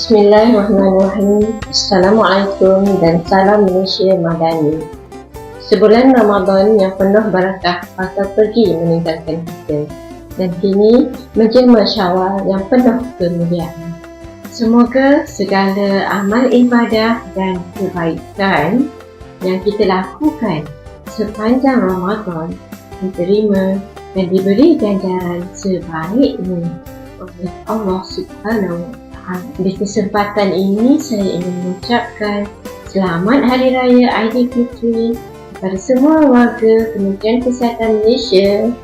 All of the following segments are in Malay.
Bismillahirrahmanirrahim. Assalamualaikum dan salam Malaysia Madani. Sebulan Ramadan yang penuh barakah patut pergi meninggalkan kita dan kini menjelma syawal yang penuh kemuliaan. Semoga segala amal ibadah dan kebaikan yang kita lakukan sepanjang Ramadan diterima dan diberi ganjaran sebaiknya oleh Allah Subhanahu. Di kesempatan ini saya ingin mengucapkan selamat hari raya Aidilfitri kepada semua warga Kementerian Kesihatan Malaysia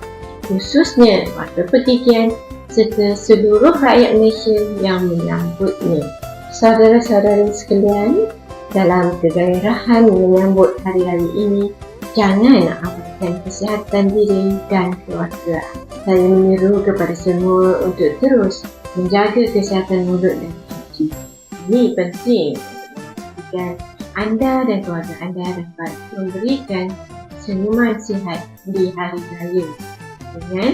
khususnya warga pertikian serta seluruh rakyat Malaysia yang menyambutnya. Saudara-saudara sekalian, dalam kegairahan menyambut hari raya ini, jangan abaikan kesihatan diri dan keluarga. Saya menyeru kepada semua untuk terus menjaga kesihatan mulut dan gigi. Ini penting memastikan anda dan keluarga anda dapat memberikan senyuman sihat di hari raya dengan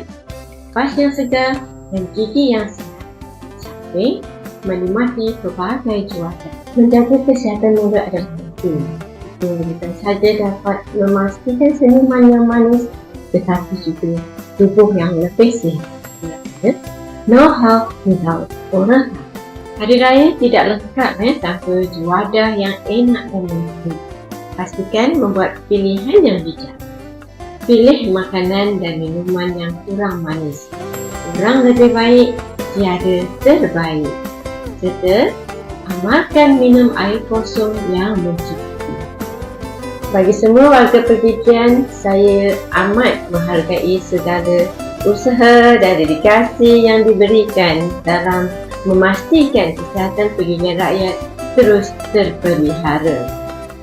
pas yang segar dan gigi yang sihat sampai menikmati pelbagai cuaca. Menjaga kesihatan mulut adalah penting. Bukan saja dapat memastikan senyuman yang manis tetapi juga tubuh yang lebih sihat. No health without health. Hari raya tidak lengkap eh, tanpa juadah yang enak dan manis. Pastikan membuat pilihan yang bijak. Pilih makanan dan minuman yang kurang manis. Kurang lebih baik, tiada terbaik. Serta amalkan minum air kosong yang mencukupi. Bagi semua warga pergigian, saya amat menghargai segala usaha dan dedikasi yang diberikan dalam memastikan kesihatan pergigian rakyat terus terpelihara.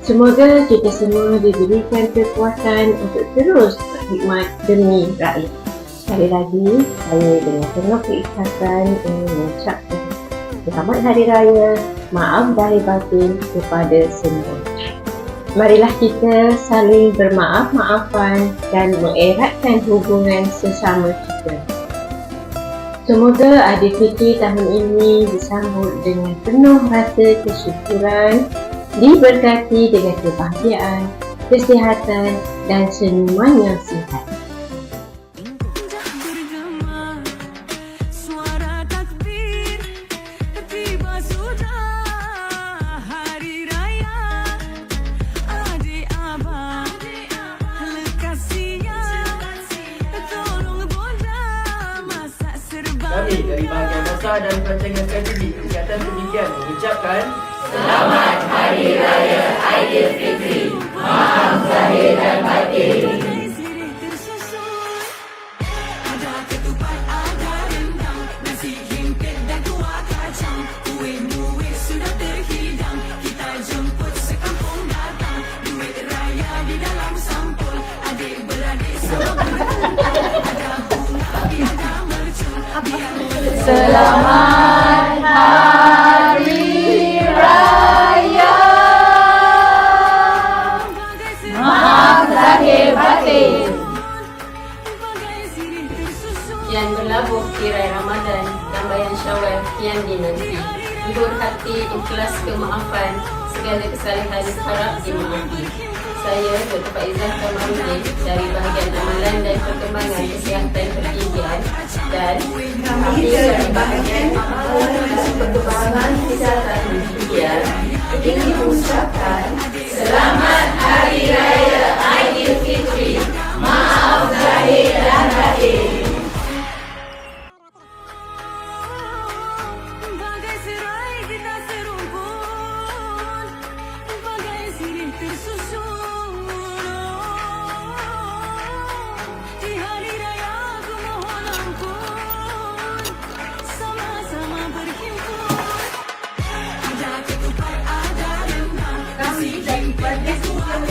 Semoga kita semua diberikan kekuatan untuk terus berkhidmat demi rakyat. Sekali lagi, saya dengan penuh keikhlasan ingin mengucapkan Selamat Hari Raya, maaf dari batin kepada semua. Marilah kita saling bermaaf-maafan dan mengeratkan hubungan sesama kita. Semoga Aidilfitri tahun ini disambut dengan penuh rasa kesyukuran, diberkati dengan kebahagiaan, kesihatan dan senyuman yang sihat. Besar dan perancangan strategi kesihatan pendidikan mengucapkan Bagai sirih boleh Bagai sirih Zahir batin Kian berlabuh tirai Ramadan dan bayan syawal kian dinanti. Luhur hati ikhlas kemaafan, segala kesalahan harap dimaafkan. Saya Dr. Faizah Kamarudin dari bahagian amalan dan perkembangan kesihatan pergigian dan kami dari bahagian amalan dan perkembangan kesihatan pergigian ingin mengucapkan Selamat